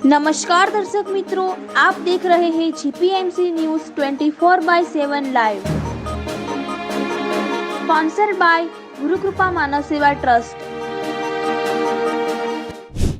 નમસ્કાર દર્શક મિત્રો, આપ દેખ રહે હે GPMC news 24 by seven live. Sponsor by Gurukrupa માનવ સેવા ટ્રસ્ટ.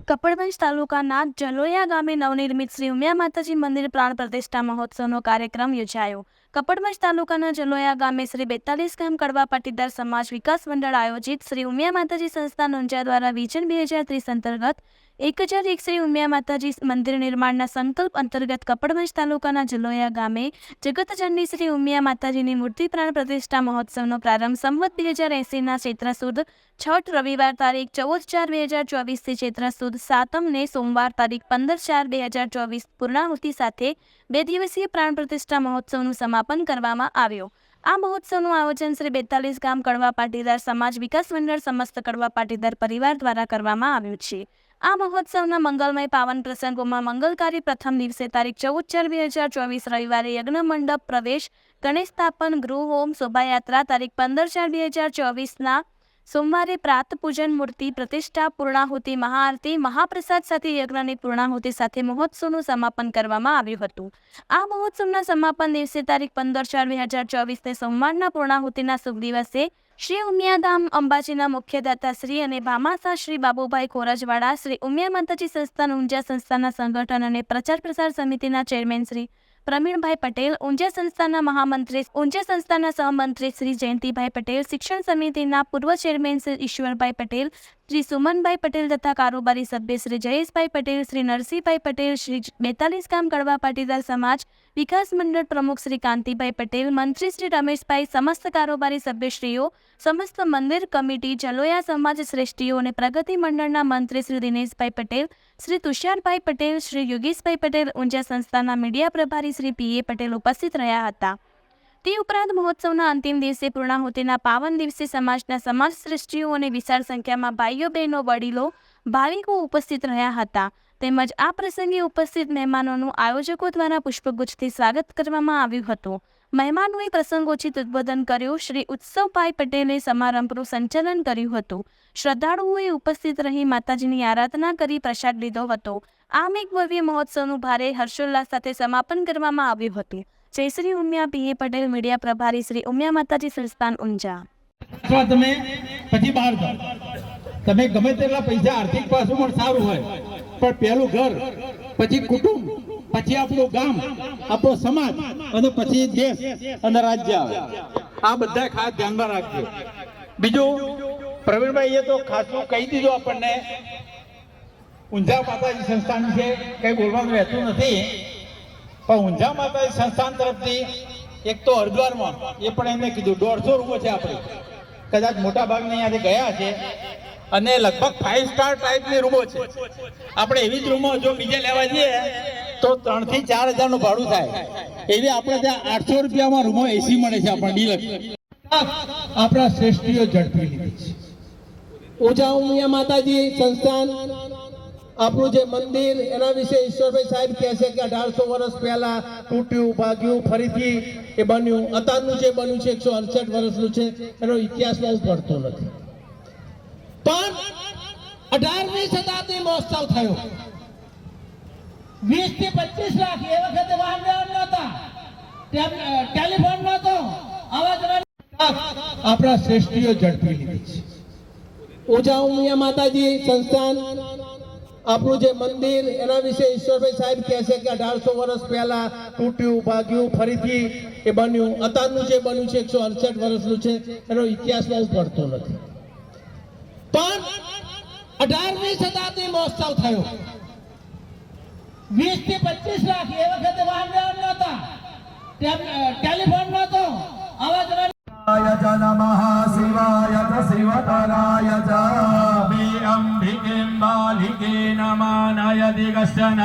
કપડવંજ તાલુકાના જલોયા ગામે નવનિર્મિત શ્રી ઉમિયા માતાજી મંદિર પ્રાણ પ્રતિષ્ઠા મહોત્સવનો કાર્યક્રમ યોજાયો. કપડવંજ તાલુકાના જલોયા ગામે શ્રી બેતાલીસ ગામ કડવા પાટીદાર સમાજ વિકાસ મંડળ આયોજિત શ્રી ઉમિયા માતાજી સંસ્થા નોંજા દ્વારા વિજન બે હજાર ત્રીસ અંતર્ગત એક હજાર એક શ્રી ઉમિયા માતાજી મંદિર નિર્માણના સંકલ્પ અંતર્ગત કપડવંજ તાલુકાના જલોયા ગામે જગતજનની શ્રી ઉમિયા માતાજીની મૂર્તિ પ્રાણ પ્રતિષ્ઠા મહોત્સવનો પ્રારંભ સંવત બે હજાર એંસીના ચૈત્ર સુદ છઠ રવિવાર તારીખ ચૌદ ચાર બે હજાર ચોવીસથી ચૈત્ર સુદ સાતમને સોમવાર તારીખ પંદર ચાર બે હજાર ચોવીસ પૂર્ણાહુતિ સાથે બે દિવસીય પ્રાણ પ્રતિષ્ઠા મહોત્સવનું સમાપન કરવામાં આવ્યો. આ મહોત્સવનું આયોજન શ્રી બેતાલીસ ગામ કડવા પાટીદાર સમાજ વિકાસ મંડળ, સમસ્ત કડવા પાટીદાર પરિવાર દ્વારા કરવામાં આવ્યું છે. આ મહોત્સવના મંગલમય પાવન પ્રસંગોમાં મંગલકારી પ્રથમ દિવસે તારીખ ચૌદ ચાર બે હજાર ચોવીસ રવિવારે યજ્ઞ મંડપ પ્રવેશ, ગણેશ સ્થાપન, ગૃહ હોમ, શોભાયાત્રા તારીખ પંદર ચાર બે હજાર ચોવીસના સોમવારે પ્રાત પૂજન મૂર્તિ, પ્રતિષ્ઠા, પૂર્ણાહુતિ, મહાઆરતી, મહાપ્રસાદ સાથે યજ્ઞની પૂર્ણાહુતિ સાથે મહોત્સવનું સમાપન કરવામાં આવ્યું હતું. આ મહોત્સવના સમાપન દિવસે તારીખ પંદર ચાર બે હજાર ચોવીસને સોમવારના પૂર્ણાહુતિના શુભ દિવસે શ્રી ઉમિયાધામ અંબાજીના મુખ્યદાતા શ્રી અને ભામાસા શ્રી બાબુભાઈ ખોરજવાડા શ્રી ઉમિયા માતાજી સંસ્થાન ઊંઝા સંસ્થાના સંગઠન અને પ્રચાર પ્રસાર સમિતિના ચેરમેન શ્રી પ્રવીણભાઈ પટેલ, ઊંઝા સંસ્થાના મહામંત્રી, ઊંઝા સંસ્થાના સહમંત્રી શ્રી જયંતિભાઈ પટેલ, શિક્ષણ સમિતિના પૂર્વ ચેરમેન શ્રી ઈશ્વરભાઈ પટેલ, શ્રી સુમનભાઈ પટેલ તથા કારોબારી સભ્ય શ્રી જયેશભાઈ પટેલ, શ્રી નરસિંહભાઈ પટેલ, શ્રી બેતાલીસ ગામ કડવા પાટીદાર સમાજ, વિકાસ મંડળ પ્રમુખ શ્રી કાંતિભાઈ પટેલ, મંત્રી શ્રી રમેશભાઈ, સમસ્ત કારોબારી સભ્યશ્રીઓ, સમસ્ત મંદિર કમિટી, જલોયા સમાજ શ્રેષ્ઠીઓ અને પ્રગતિ મંડળના મંત્રી શ્રી દિનેશભાઈ પટેલ શ્રી તુષારભાઈ પટેલ, શ્રી યોગેશભાઈ પટેલ, ઊંઝા સંસ્થાના મીડિયા પ્રભારી શ્રી પીએ પટેલ ઉપસ્થિત રહ્યા હતા. તે ઉપરાંત મહોત્સવના અંતિમ દિવસે પૂર્ણાહુતિના પાવન દિવસે સમાજના સમાજ શ્રેષ્ઠીઓ અને વિશાળ સંખ્યામાં ભાઈઓ, બહેનો, વડીલો, ભાવિકો ઉપસ્થિત રહ્યા હતા. તેમજ આ પ્રસંગે ઉપસ્થિત મહેમાનોનું આયોજકો દ્વારા પુષ્પગુચ્છથી સ્વાગત કરવામાં આવ્યું હતું. મહેમાનોએ પ્રસંગોચિત ઉદ્બોધન કર્યું. શ્રી ઉત્સવભાઈ પટેલે સમારંભનું સંચાલન કર્યું હતું. શ્રદ્ધાળુઓએ ઉપસ્થિત રહી માતાજીની આરાધના કરી પ્રસાદ લીધો હતો. આમ એક ભવ્ય મહોત્સવનું ભારે હર્ષોલ્લાસ સાથે સમાપન કરવામાં આવ્યું હતું. જય શ્રી ઉમિયા પીએ પટેલ, મીડિયા પ્રભારી શ્રી ઉમિયા માતાજી સંસ્થાન ઊંઝા. તમે પછી બહાર જાઓ. તમે ગમે તેટલા પૈસા આર્થિક પાસું પણ સારું હોય, પણ પહેલું ઘર, પછી કુટુંબ પછી આપણું ગામ, આપણો સમાજ અને પછી દેશ અને રાજ્ય આવે. આ બધા ખાસ ધ્યાનમાં રાખજો. બીજું પ્રવીણભાઈએ તો ખાસું કહી દીધું આપણને. ઊંઝા માતાજી સંસ્થાન છે કઈ બોલવાનું રહેતું નથી. પણ ઊંઝા માતાજી સંસ્થાન તરફથી એક તો હરિદ્વારમાં, એ પણ એમને કીધું, દોઢસો રૂપિયા છે આપણે. કદાચ મોટા ભાગના અહીંયાથી ગયા છે. અને લગભગ ફાઇવ સ્ટાર ટાઈપની રૂમો છે. આપણે એવી જ રૂમો જો બીજે લેવા જઈએ તો ત્રણથી ચાર હજારનું ભાડું થાય. એવી આપણે ત્યાં આઠસો રૂપિયામાં રૂમો એસી મળે છે આપણને ડીલક્સ આપણા શ્રેષ્ઠીઓ ઝડપી લીધી છે. ઓજા ઉમિયા માતાજી સંસ્થાન આપણું જે મંદિર એના વિશે ઈશ્વરભાઈ સાહેબ કહે છે કે અઢારસો વર્ષ પહેલા તૂટ્યું ભાગ્યું ફરીથી એ બન્યું. અત્યારનું જે બન્યું છે એકસો અડસઠ વર્ષનું છે એનો ઇતિહાસ બહુ પડતો નથી. પણ અઢારમી શતાબ્દી મહોત્સવ થયો. વીસથી પચીસ લાખ એ વખતે વાહન વ્યવહાર નહોતા. ટેલિફોન નહોતો. આવા આપણા શ્રેષ્ઠીઓ ઝડપી લીધી છે. ઓજા ઉમિયા માતાજી સંસ્થાન. આપણું જે મંદિર એના વિશે ઈશ્વરભાઈ સાહેબ કહે છે કે અઢારસો વર્ષ પહેલા તૂટ્યું ભાગ્યું ફરીથી એ બન્યું. અત્યારનું જે બન્યું છે એકસો અડસઠ વર્ષનું છે એનો ઇતિહાસ બહુ પડતો નથી. પણ અઢારમી શતાબ્દી મહોત્સવ થયો. વીસથી પચીસ લાખ એ વખતે વાહન વ્યવહાર નહોતા. ટેલિફોન નહોતો. આવા જવાય જ નમઃ શિવાય જ શિવતરાય જ મે અંબિકે બાલિકે નમાનાય દિગશન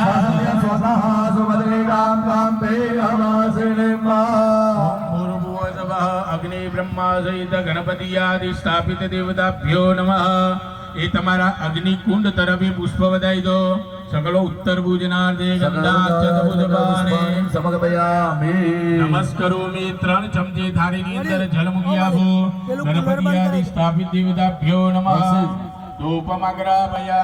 અગ્નિ બ્રહ્મા સહિત ગણપતિ આદિ સ્થાપિત દેવતાભ્યો નમઃ એ તમારા અગ્નિકુંડ તરફી પુષ્પ વધાઈ દો। सकल उत्तर भुजनार्दे गंधाचतुभुजपाने समगपयामि नमस्करोमि त्राण चमचे धारिणी तर जलमुखियाभो गणपतियादि स्थापित देवताभ्यो नमः धूपमग्रापयामि